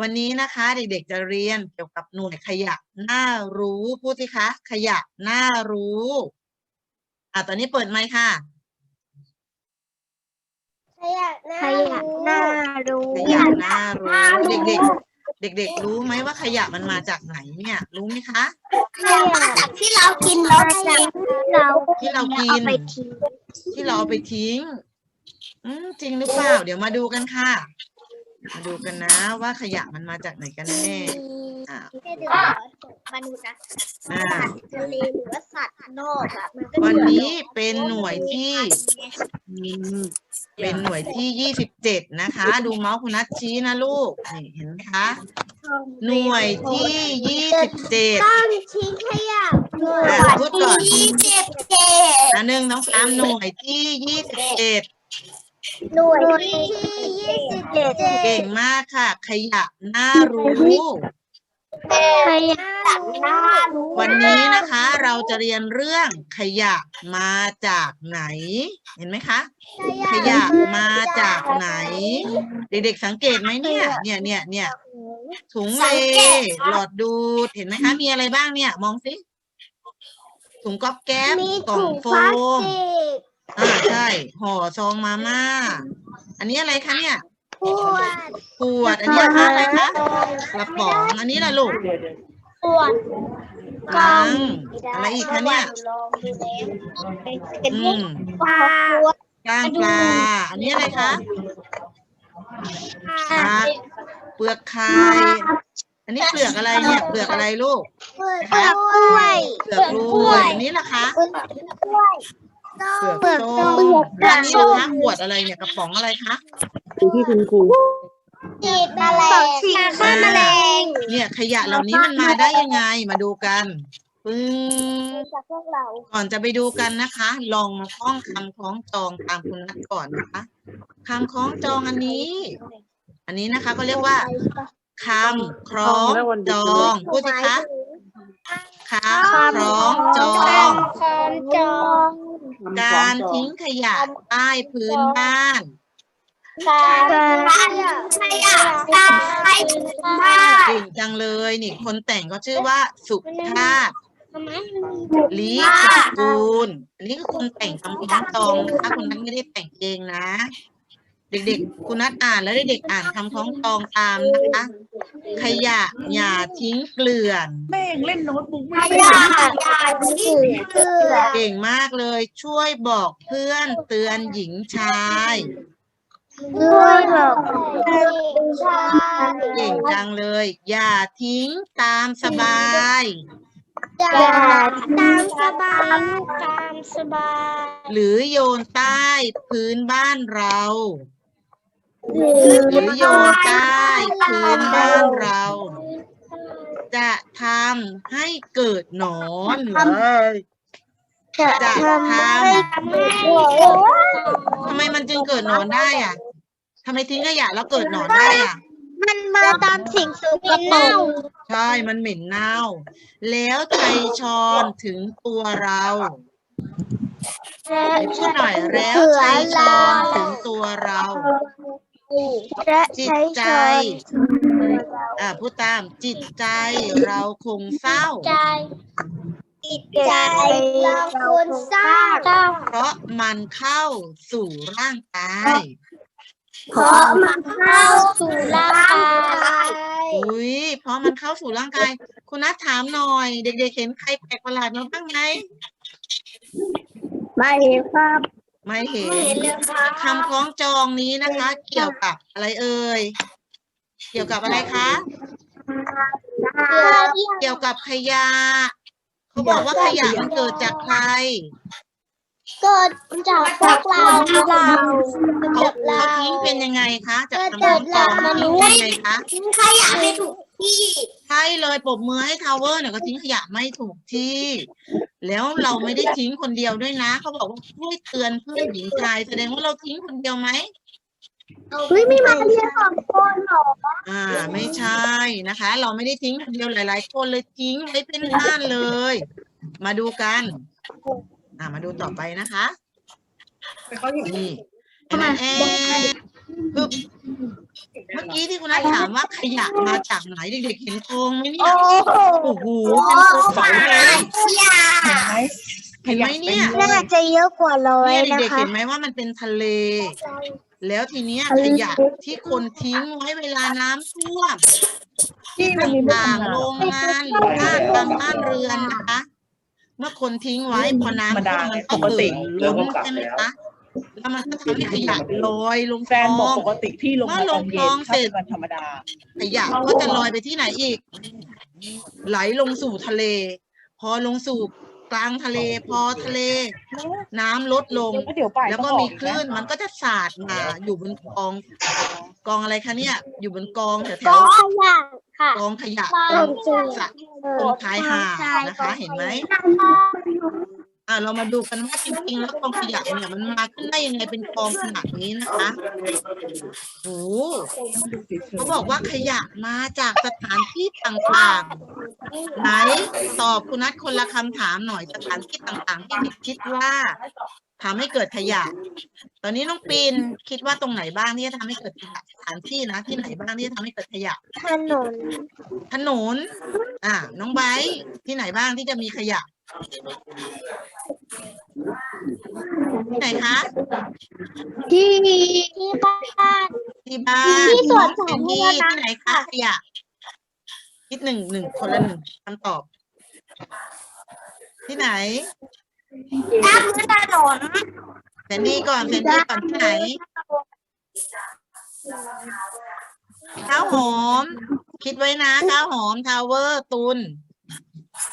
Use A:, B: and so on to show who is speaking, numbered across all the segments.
A: วันนี้นะคะเด็กๆจะเรียนเกี่ยวกับหน่วยขยะน่ารู้พูดสิคะ ขยะน่ารู้อะตอนนี้เปิดไมค์ค่ะ
B: ขยะหน้า
C: ขยะน่ารู้
A: ขยะน่ารู้เด็กๆ เด็ก ๆ รู้ไหมว่าขยะมันมาจากไหนเนี่ย รู้ไหมคะ
B: ขยะมาจากที่เรากินแล้วทิ้ง
C: เรา
A: ที่เรากิ
C: เอา
A: น
C: ไปทิ้ง
A: ที่เราเอาไปทิ้ง อืมจริงหรือเปล่า เดี๋ยวมาดูกันค่ะ มาดูกันนะว่าขยะมันมาจากไหนกันแน่อ่า
B: แค่เดือดมนุษย์นะ
A: อ่า
B: สัตว์ทะเลหรือว่าสัตว์นอกอะมันก็
A: วันนี้เป็นหน่วยที่ เป็นหน่วยที่ยี่สิบเจ็ดนะคะ ดูเมาส์คุณนัทชี้นะลูกนี่เห็นไหมคะ หน่วยที่ยี่สิบเจ็ด
B: ต้องทิ้งขยะหน่วย
A: อะพูดก่อน
B: ที่สิบเจ็ด
A: อันหนึ่งน้องสามหน่วยที่ยี่สิบเจ็ด
B: หน่วยที่ยี่สิบเจ็ด
A: เก่งมากค่ะ ขยะน่ารู้
C: ขยะ
B: น้ารู้
A: วันนี้นะคะ เราจะเรียนเรื่องขยะมาจากไหน เห็นไหมคะ ขยะมาจากไหน เด็กๆสังเกตไหมเนี่ย เนี่ยเนี่ยเนี่ยถุงเลหลอดดูดเห็นไหมคะ มีอะไรบ้างเนี่ย มองสิถุงก๊อบแก๊บกล่องโฟม อ่าใช่ห่อซองมาม่า อันนี้อะไรคะเนี่ย
B: ขวด
A: ขวดอันนี้อะไรคะกระป๋องอันนี้ล่ะลูก
B: ขวด
A: ลังอะไรอีกคะเนี่ย
B: ลองดูแล้วเป็น
A: อืม
B: ปลา
A: ก้างปลาอันนี้อะไรคะผักเปลือกไข่อันนี้เปลือกอะไรเนี่ยเปลือกอะไรลูก
B: เปลือกกล้วย
A: เปลือกกล้วยอันนี้ล่ะคะ
B: เปลือกกล้วยส้ม
A: เปลือกส้มแล้วอันนี้ล่ะคะขวดอะไรเนี่ยกระป๋องอะไรคะ
B: ฉีดแมลงฉีดฆ่าแมลง
A: เนี่ย ขยะเหล่านี้มันมาได้ยังไงมาดูกันปึ้ง
B: จากพวกเรา
A: ก่อนจะไปดูกันนะคะ ลองมาท่องคำคล้องจองตามคุณนัทก่อนนะคะคำคล้องจองอันนี้ อันนี้นะคะก็เรียกว่าคำคล้องจองพูดสิคะ คำคล้องจอง
B: คำจอง
A: การทิ้งขยะใต้พื้นบ้าน
B: การขยะใต้บ้าน
A: เก่งจังเลยนี่คนแต่งก็ชื่อว่าสุภาพลีสกูลอันนี้คือคนแต่งคำคล้องจองนะคะคุณนัทไม่ได้แต่งเองนะ เด็กๆ คุณนัทอ่านแล้วเด็กๆอ่านคำคล้องจองตามนะคะ ขยะอย่าทิ้งเกลื่อน
D: แม่งเล่นโน้ตบุ๊ก
B: ข
D: ไม่เป็น
B: ยะอย่าทิ้งเกลือ
A: เก่งมากเลย ช่วยบอกเพื่อนเตือนหญิงชาย
B: ด้วยบอกชาย
A: เก่งจังเลย อย่าทิ้งตามสบาย
B: อย่าตามสบายตามสบาย
A: หรือโยนใต้พื้นบ้านเรา
B: หรือ
A: อโยนใต้พื้นบ้านเรา จะทำให้เกิดหนอนเหรอ
C: จะทำให้
A: ทำไมมันจึงเกิดหนอนได้อะทำไมทิ้งขยะแล้วเกิดหนอนได้อะ
B: มันมาตามสิ่งสกปรก
A: ใช่ มันเหม็นเน่า แล้วใจชอนถึงตัวเรา พูดหน่อยแล้วใจชอนถึงตัวเรา
C: และ
A: จิต
C: ใช้
A: ใจ
C: ช้อน
A: อ่าพูดตามจิตใจเราคงเศร้า
B: ใจจิตใจเราควรสร้าง
A: เพราะมันเข้าสู่ร่างกาย
B: เพราะมันเข้าสู่ร่างกาย
A: อุ้ยเพราะมันเข้าสู่ร่างกาย คุณนัทถามหน่อย เด็กๆเห็นใครแปลกประหลาดมาบ้างไหม
C: ไม่เห็นครับ
A: ไม่เห็น
B: ไม่เห็นเลยค่ะ
A: คำคล้องจองนี้นะคะ เกี่ยวกับอะไรเอ่ย เกี่ยวกับอะไรคะ เกี่ยวกับขยะเขาบอกว่าขยะมันเกิดจากใคร
B: เกิดจากพวกเราเรา
A: เขาเขาทิ้งเป็นยังไงคะ จากคำคล้องจองทิ้งเป็นยังไงคะ
B: ทิ้งขยะไม่ถูกที่
A: ใช่เลยปรบมือให้ทาวเวอร์เนี่ยก็ทิ้งขยะไม่ถูกที่ แล้วเราไม่ได้ทิ้งคนเดียวด้วยนะ เขาบอกว่าช่วยเตือนเพื่อนหญิงชาย แสดงว่าเราทิ้งคนเดียวไหม
B: เฮ้ยไม่มาเรียนสองคนหรอ
A: อ่า ไม่ใช่นะคะ เราไม่ได้ทิ้งคนเดียวหลาย ๆ คนเลยทิ้งไว้เป็นบ้านเลย มาดูกัน อ่ามาดูต่อไปนะคะ
D: เขาอยู่
A: นี่แอนแอน คือเมื่อกี้ที่คุณนัทถามว่าขยะมาจากไหนเด็กๆเห็นกองไหมเนี่ย โอ้โหเป็นกองใสเลย
D: เห็นไหม
A: เห็นไหมเนี่ย
C: น่าจะเยอะกว่าร้อย
A: เนี่ย
C: นะ
A: เด็กๆ
C: คะ
A: เห็นไหมว่ามันเป็นทะเล แล้วทีเนี้ยขยะที่คนทิ้งไว้เวลาน้ำท่วม
D: ที่มันมีลูก
A: ต่าง
D: มะ
A: ๆ
D: นา
A: โร
D: ว
A: งงานหรือบ้านตามบ้านเรือนนะคะ เมื่อคนทิ้งไว้พอน้ำท่วมมันก็
D: ปกติ
A: เอ่อล้นใช่ไหมคะ แล้วมันก็ทำให้ขยะลอยลงค
D: แฟ
A: ล
D: นบอ
A: อกง
D: ปกติพี่ลงมาตอนเย็นถ้าเป็นวันธรรมดา
A: ขยะก็จะลอยไปที่ไหนอีก ไหลลงสู่ทะเล พอลงสู่กลางทะเลพอทะเล น้ำลดลง
D: แล้วเดี๋ยวบ่าย
A: แล้วก็มีคลื่นมันก็จะสาดมาอยู่บนกอง กองอะไรคะเนี่ย อยู่บนกองแถวแถ
C: ก
A: ว
C: องขยะค่ะ
A: กองขยะ
C: ก
A: ต
C: อ
A: รงง
C: ขยะ
A: สระตรงท้ายหาดนะคะ เห็นไหม อ่าเรามาดูกันว่าจริงๆ แล้วกองขยะเนี่ยมันมาขึ้นได้ยังไงเป็นกองขนาดนี้นะคะโอ้โหเขาบอกว่าขยะมาจากสถานที่ต่างๆไหนตอบคุณนัทคนละคำถามหน่อยสถานที่ต่างๆ ที่เด็กคิดว่าทำให้เกิดขยะ ตอนนี้น้องปีนคิดว่าตรงไหนบ้างที่จะทำให้เกิดขยะสถานที่นะที่ไหนบ้างที่จะทำให้เกิดขยะ
C: ถนน
A: ถนน อ่า น้องไบร์ทที่ไหนบ้างที่จะมีขยะที่ ไหนคะ
C: ที่ที่บ้าน
A: ที่บ้าน
C: ที่สวน
A: น้องเจนนี่
C: สาธารณะ
A: ที่ไหนคะขยะคิดหนึ่งหนึ่งคนละหนึ่งคำตอบ ที่ไหน
C: ตามถนน
A: แซนดี้ก่อนแซนดี้ก่อนที่ไหนข้าวหอม คิดไว้นะข้าวหอมทาวเวอร์ตุน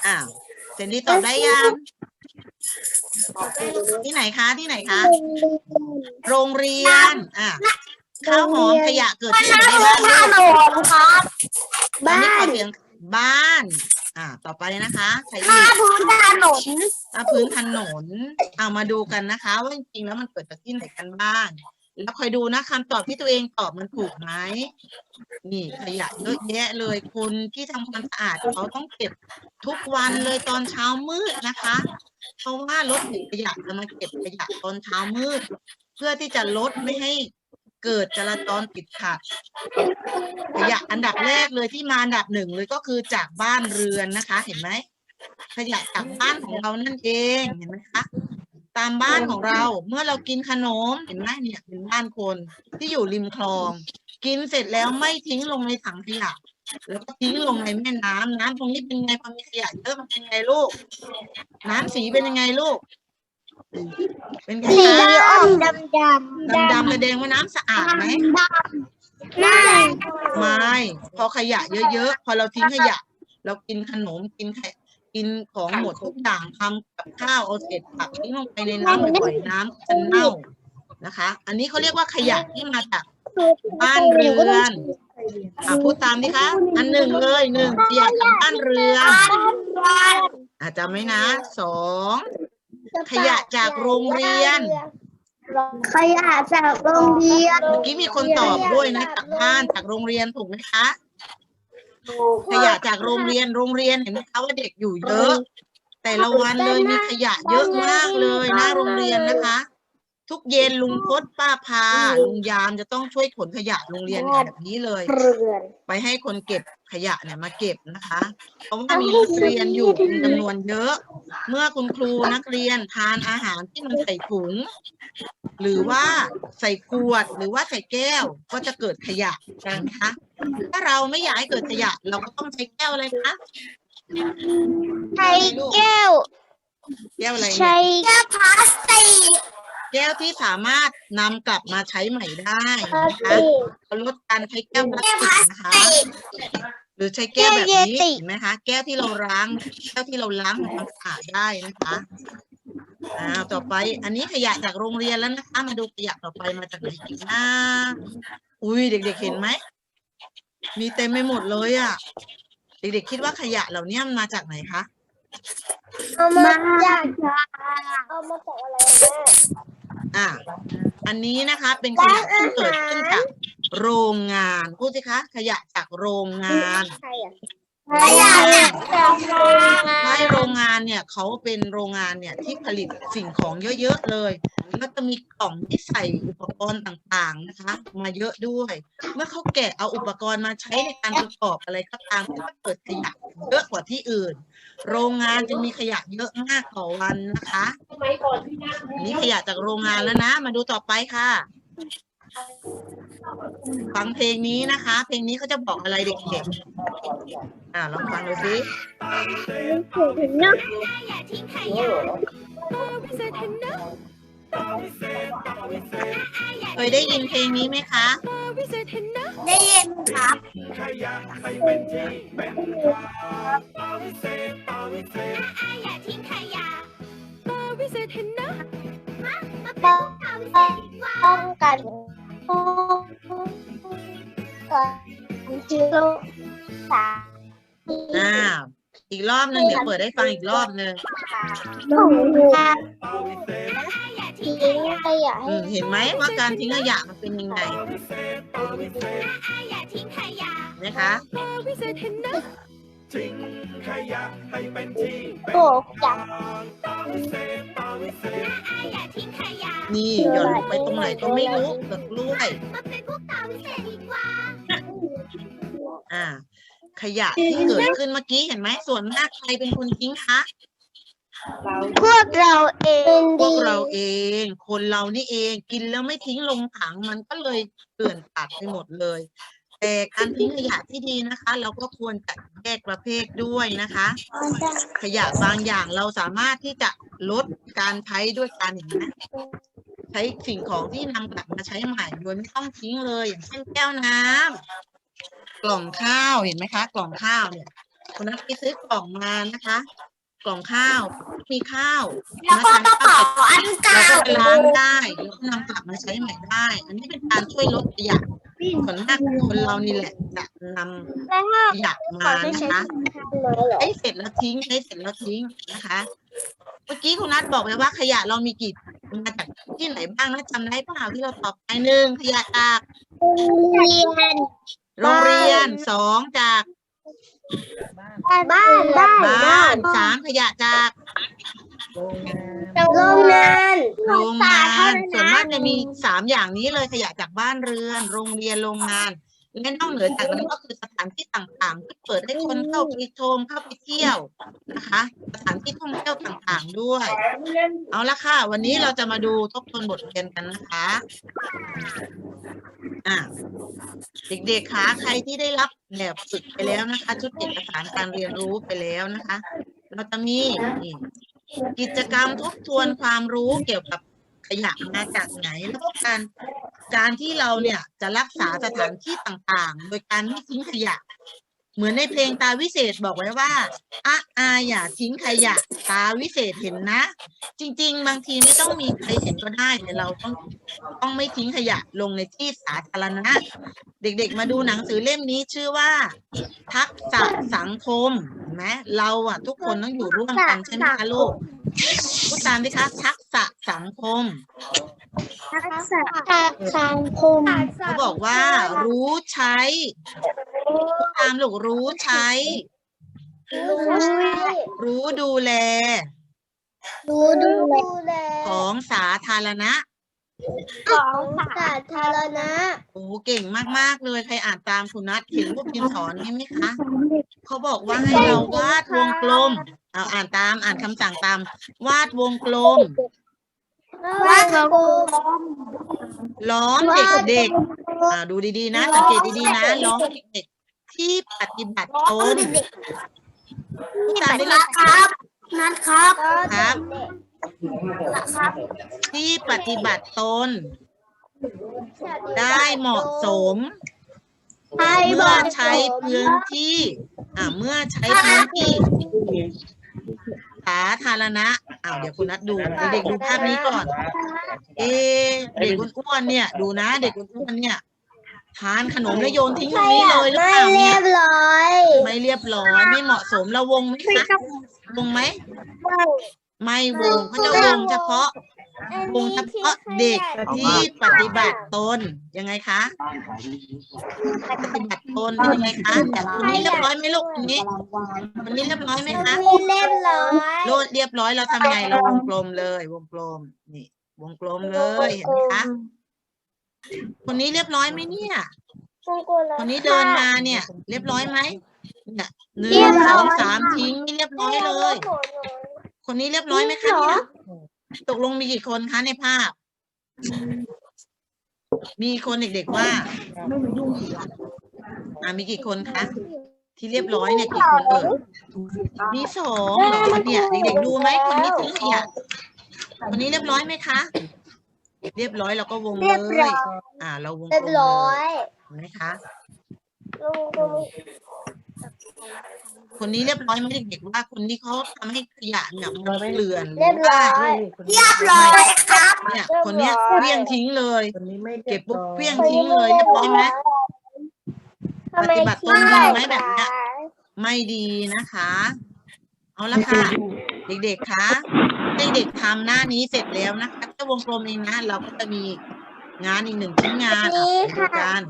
A: อ้าว แซนดี้ตอบได้ยังที่ไหนคะที่ไหนคะโรงเรียนอะข้าวหอมขยะเกิดที่ไหนได้บ้างลูก
C: ถนนครับ
A: อัน
C: บ้า
A: นี้ขอนเสียงบ้าน อ่า ต่อไปนะคะใครอี
C: ถ้ากพื้นถนน
A: อะพื้นถนน เอามาดูกันนะคะ ว่าจริงๆแล้วมันเกิดจากที่ไหนกันบ้าง แล้วคอยดูนะคำตอบที่ตัวเองตอบมันถูกไหมนี่ขยะเยอะแยะเลยคนที่ทำความสะอาดเขาต้องเก็บทุกวันเลยตอนเช้ามืดนะคะ เพราะว่ารถเก็บขยะจะมาเก็บขยะตอนเช้ามืด เพื่อที่จะลดไม่ให้เกิดจราจรติดขัดขยะอันดับแรกเลยที่มาอันดับหนึ่งเลยก็คือจากบ้านเรือนนะคะ เห็นไหมขยะจากบ้านของเรานั่นเองเห็นไหมคะ ตามบ้านของเรา เมื่อเรากินขนมเห็นไหมเนี่ยเป็นบ้านคนที่อยู่ริมคลอง กินเสร็จแล้วไม่ทิ้งลงในถังขยะแล้วก็ทิ้งลงในแม่น้ำน้ำตรงนี้เป็นไงพอมีขยะเยอะมันเป็นไงลูก น้ำสีเป็นยังไงลูก เป็นไง
C: สี
A: คะ
C: ออกดำดำ
A: ดำๆแสดงว่าน้ำสะอาดไหม
C: ไม่
A: ไม่พอขยะเยอะๆพอเราทิ้งขยะ เรากินขนมกินไข่ กินของหมดทุกอย่างทำกับข้าวเอาเศษผักทิ้งลงไปในน้ำบ่อยๆน้ำจะเน่านะคะ อันนี้เขาเรียกว่าขยะที่มาจากบ้านเรือนอะพูดตามดิคะ อันหนึ่งเลยหนึ่งขยะจากบ้านเรือนอาจจะไหมนะสองขยะจากโรงเรียน
C: ขยะจากโรงเรียน
A: เมื่อกี้มีคนตอบด้วยนะจากบ้านจากโรงเรียนถูกไหมคะ ขยะจากโรงเรียนโรงเรียนเห็นไหมคะว่าเด็กอยู่เยอะ แต่ละวันเลยมีขยะเยอะมากเลยหน้าโรงเรียนนะคะ ทุกเย็นลุงพศป้าพา ลุงยามจะต้องช่วยขนขยะโรงเรียนแบบนี้เลย
C: เรือน
A: ไปให้คนเก็บขยะเนี่ยมาเก็บนะคะ เพราะว่ามีนักเรียนอยู่เป็นจำนวนเยอะ เมื่อคุณครูนักเรียนทานอาหารที่มันใส่ถุง หรือว่าใส่ขวดหรือว่าใส่แก้วก็จะเกิดขยะนะคะ ถ้าเราไม่อยากให้เกิดขยะ เราก็ต้องใช้แก้วอะไรคะ
C: ใช้แก้ว
A: แก้วอะไรเนี่ย
C: ใช้แก้วพลาสติก
A: แก้วที่สามารถนำกลับมาใช้ใหม่ได้
C: พลาส
A: นะคะ
C: ติก
A: เราลดการใช้แก้วพลาสติกนะคะหรือใช้แก้วแบบ
C: แก้วเย
A: นี้
C: ติ
A: เห็นไหมคะ แก้วที่เราล้าง แก้วที่เราล้างทำความสะอาดได้นะคะอ่าต่อไป อันนี้ขยะจากโรงเรียนแล้วนะคะ มาดูขยะต่อไปมาจากไหนอีกนะอุ้ยเด็ก ๆ เห็นไหมมีเต็มไปหมดเลยอะ เด็กๆคิดว่าขยะเหล่านี้มันมาจากไหนคะ
C: เอามาจากเอามาจากอะไรแม่
A: อ่าอันนี้นะคะเป็นขยะที่เกิดขึ้นจากโรงงานพูดสิคะ ขยะจากโรงงาน
C: ใครอะ
B: ขยะ
A: ใช่โรงงานเนี่ยเขาเป็นโรงงานเนี่ยที่ผลิตสิ่งของเยอะๆเลยแล้วจะมีกล่องที่ใส่อุปกรณ์ต่างๆนะคะ มาเยอะด้วย เมื่อเขาแกะเอาอุปกรณ์มาใช้ในการประกอบอะไรก็ตามก็เกิดขยะเยอะกว่าที่อื่น โรงงานจะมีขยะเยอะมากต่อวันนะคะนนี้ขยะจากโรงงานแล้วนะ มาดูต่อไปค่ะ ฟังเพลงนี้นะคะ เพลงนี้เขาจะบอกอะไรเด็กๆอ่าลองฟังดูสิ
B: เนาะ
A: เคยได้ยินเพลงนี้ไหมคะ
B: ได้ยินครับ
C: ป้องกัน อ่า
A: อีกรอบหนึ่งเดี๋ยวเปิดให้ฟังอีกรอบหนึ่ง
C: ของการทิ้งขยะ
A: อืมเห็นไหมว่าการทิ้งขยะมันเป็นยังไงนะคะ
C: โตกจับ
A: นี่หย่อนลงไปตรงไหนก็ไม่รู้เปลือกกล้วยอ่า ขยะที่เกิดขึ้นเมื่อกี้เห็นไหมส่วนมากใครเป็นคนทิ้งคะ
C: พวกเราเอง
A: พวกเราเอง คนเรานี่เองกินแล้วไม่ทิ้งลงถังมันก็เลยเกลื่อนปากไปหมดเลย แต่การทิ้งขยะที่ดีนะคะ เราก็ควรจะแยกประเภทด้วยนะคะ ขยะบางอย่างเราสามารถที่จะลดการใช้ด้วยการอย่างนี้นะใช้สิ่งของที่นำกลับมาใช้ใหม่โดยไม่ต้องทิ้งเลย อย่างเช่นแก้วน้ำกล่องข้าวเห็นไหมคะ กล่องข้าวเนี่ยคนนั้นไปซื้อกล่องมานะคะ กล่องข้าว มีข้าว
B: แล้วก็กระเป๋าอันเก่า
A: เราก็ไปล้างได้แล้วก็นำกลับมาใช้ใหม่ได้ อันนี้เป็นการช่วยลดขยะ ส่วนมากคนเรานี่แหละจะนำ
C: แล้วถ้า
A: ขยะมานะคะใช้เสร็จแล้วทิ้งใช้เสร็จแล้วทิ้งนะคะ เมื่อกี้คุณนัทบอกไปว่าขยะเรามีกี่มาจากที่ไหนบ้างนะจำได้เปล่าที่เราตอบไปหนึ่งขยะจาก
C: เรียน
A: โรงเรียนสองจาก
C: บ้านบ้านบ้าน
A: บ้านสามขยะจาก
C: โรงงาน
A: โรงงา
C: สธ
A: น
C: รณะ
A: ส่วนมากจะมีสามอย่างนี้เลยขยะจากบ้านเรือน โรงเรียนโรงงานและนอกเหนือจากนั้นก็คือสถานที่ต่างๆที่เปิดให้คนเข้าไปชมเข้าไปเที่ยวนะคะ สถานที่ท่องเที่ยวต่างๆด้วย เอาละค่ะ วันนี้เราจะมาดูทบทวนบทเรียนกันนะคะอะเด็กๆคะใครที่ได้รับแบบฝึกไปแล้วนะคะ ชุดเอกสารการเรียนรู้ไปแล้วนะคะ เราจะมีนี่ กิจกรรมทบทวนความรู้เกี่ยวกับขยะมาจากไหน แล้วก็การการที่เราเนี่ยจะรักษาสถานที่ต่างๆ โดยการไม่ทิ้งขยะ เหมือนในเพลงตาวิเศษบอกไว้ว่าอะอาอย่าทิ้งขยะ ตาวิเศษเห็นนะ จริง ๆ บางทีไม่ต้องมีใครเห็นก็ได้แต่เราต้องต้องไม่ทิ้งขยะลงในที่สาธารณะ เด็กๆ มาดูหนังสือเล่มนี้ชื่อว่า ทักษะสังคมเห็นไหมเราอะทุกคนต้องอยู่ร่วมกันใช่ไหมคะลูกพูดตามสิคะทักษะสังคม
C: ทักษะสังคม
A: เขาบอกว่ารู้ใช้พูด ตามลูกรู้ใช้
C: รู้ใช้
A: รู้ดูแล
C: รู้ดูแล
A: ของสาธารณะ
C: ของสาธารณะ
A: โอ้เก่งมาก ๆ เลย ใครอ่านตามคุณนัทเห็นรูปดินสอนนี่ไหมคะ เขาบอกว่าให้เราวาดวงกลม เอาอ่านตาม อ่านคำสั่งตาม วาดวงกลม
C: วาดกลม
A: ล้อมเด็กๆ อ่าดูดีๆนะ สังเกตดีๆนะ ล้อมเด็กๆ ที่ปฏิบัติตนพูดตามด้วยนะ
B: ครับ นัดครับ
A: ครับ
B: ครับ
A: ที่ปฏิบัติตน ได้เหมาะสม
C: ให้
A: เมื่อใช้พื้นที่ อ่าเมื่อใช้พื้นที่ สาธารณะอ้าวเดี๋ยวคุณนัดดูเด็กๆดูภาพนี้ก่อน เอะเด็กอ้วนๆเนี่ย ดูนะ เด็กอ้วนๆเนี่ย ทานขนมแล้วโยนทิ้งตรงนี้เลยหรือ
C: ไม่
A: เปล่า
C: เรี
A: เนี่ยย
C: บร้อย
A: ไม่เรียบร้อยไม่เหมาะสมเราวงไหมคะวงไหม ไม่วงเขาจะวงเฉพาะวงเฉพาะเด็กที่ปฏิบัติตนยังไงคะปฏิบัติตนเป็นยังไงคะคนนี้เรียบร้อยไหมลูกคนนี้คนนี้เรียบร้อยไหมคะ
C: มีเล่มร้อย
A: โลดเรียบร้อยเราทำไงเราวงกลมเลย วงกลมนี่ วงกลมเลยเห็นไหมคะ คนนี้เรียบร้อยไหมเนี่ยคนนี้เดินมาเนี่ย เรียบร้อยไหมเนี่ยหนึ่งสองสามทิ้งไม่เรียบร้อยเลย คนนี้เรียบร้อยไหมคะเนี่ยตกลงมีกี่คนคะในภาพ มีคนเด็กๆว่าอ่ามีกี่คนคะที่เรียบร้อยเนี่ยกี่คนเอ่ยมีสองเหรอเนี่ยเด็กๆดูไหมคนนี้ทิ้งขยะคนนี้เรียบร้อยไหมคะ เรียบร้อยเราก็วงเล
C: เรียบร้
A: ย
C: อย
A: อ่า เราวงกล
C: เรียบ
A: ม
C: ร้อ
A: เลย
C: ย
A: เห็นไหมคะ
C: ลุงลุง
A: คนนี้เรียบร้อยไหมเด็กๆว่าคนที่เขาทำให้ขยะเนี่ยมันเกลื่อน
C: เรียบร้อย
A: เรียบร้อยครับ เนี่ย คนเนี้ยเปี้ยงทิ้งเลยเก็บปุ๊บเปี้ยงทิ้งเลยเรียบร้อยไหม
C: ทำไม
A: ปฏิบัติตนดีไหมแบบเนี้ย ไม่ดีนะคะ เอาละค่ะ เด็กๆคะให้เด็กทำหน้านี้เสร็จแล้วนะคะถ้าวงกลมเองนะเราก็จะมีงานอีกหนึ่งชิ้นงานอะไปดูกัน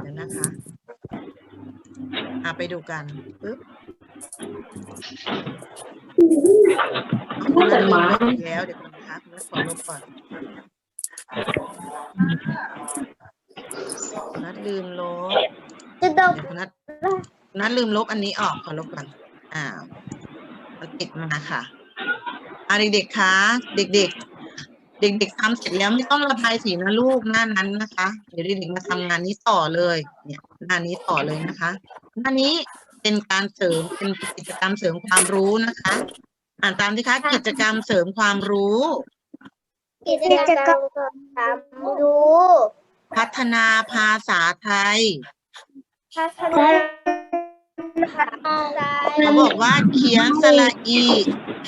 A: เดี๋ยวนะคะอะไปดูกันปึ๊บเอาคุณนัทลืมลบอีกแล้วเดี๋ยวก่อนนะคะคุณนัทขอลบก่อนคุณนัทลืมลบ
C: จะดม
A: เดี๋ยวคุณนัทคุณ นัทลืมลบอันนี้ออกขอลบก่อนอ่ามันติดมาค่ะอ่าเด็กๆคะเด็ก ๆ เด็กๆทำเสร็จแล้วไม่ต้องระบายสีนะลูกหน้านั้นนะคะ เดี๋ยวเด็กๆมาทำงานนี้ต่อเลย เนี่ยหน้านี้ต่อเลยนะคะหน้านี้เป็นการเสริมเป็นกิจกรรมเสริมความรู้นะคะ อ่านตามที่คะกิจกรรมเสริมความรู้
C: กิจกรรมตามดู
A: พัฒนาภาษาไทย
C: พัฒนาอะไร
A: เขาบอกว่าเขียนสระอี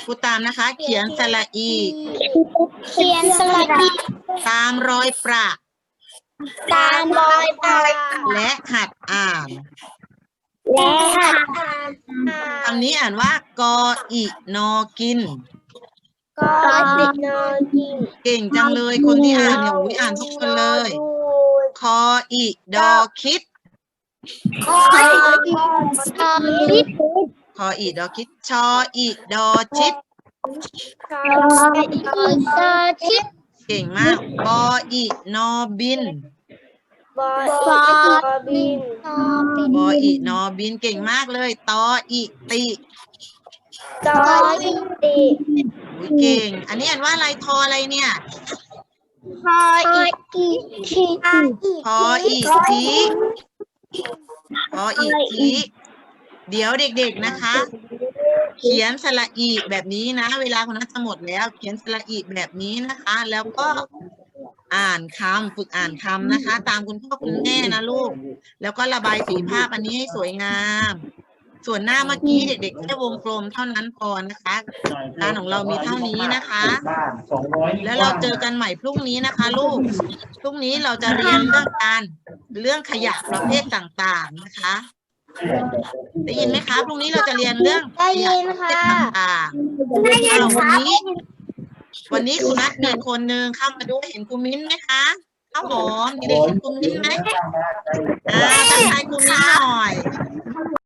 A: พูดตามนะคะ เขียนสระอี
C: เขียนสลัด
A: ตามรอยประ
C: ตามรอยปาก
A: และหัดอ่าน
C: และหัด
A: คำนี้อ่านว่ากออินอกิน
C: ก็ติดนอนกิน
A: เก่งจังเลยคนที่อ่านเนี่ยอุ้ยอ่านทุกคนเลย คออิดอคิด
C: คอยคอยลิป
A: คออิดอคิดชออิดอชิด
C: คอยคอยตาชิด
A: เก่งมากบออินอบิน
C: บอยบอบิน
A: บออินอบินเก่งมากเลยตออิติ
C: จอยติ
A: อุ้ยเก่ง อันนี้อ่านว่าอะไรทออะไรเนี่ย
C: คอยอีที
A: พออิทิ พออิทิเดี๋ยวเด็กๆนะคะ เขียนสระอีแบบนี้นะ เวลาคนนั้นจะหมดแล้ว เขียนสระอีแบบนี้นะคะ แล้วก็อ่านคำฝึกอ่านคำนะคะ ตามคุณพ่อคุณแม่นะลูก แล้วก็ระบายสีภาพอันนี้ให้สวยงาม ส่วนหน้าเมื่อกี้เด็กๆแค่วงกลมเท่านั้นพอนะคะงานของเรามีเท่านี้นะคะ แล้วเราเจอกันใหม่พรุ่งนี้นะคะ ลูกพรุ่งนี้เราจะเรียนเรื่องการเรื่องขยะประเภทต่างๆนะคะได้ยินไหมคะพรุ่งนี้เราจะเรียนเรื่องขยะประเภทต่างๆอ้าววันนี้ วันนี้คุณนัทมีคนหนึ่งเข้ามาด้วยเห็นคุณมิ้นไหมคะข้าวหอมเด็กๆเห็นคุณมิ้นไหมอ่าทักทายคุณมิ้นหน่อย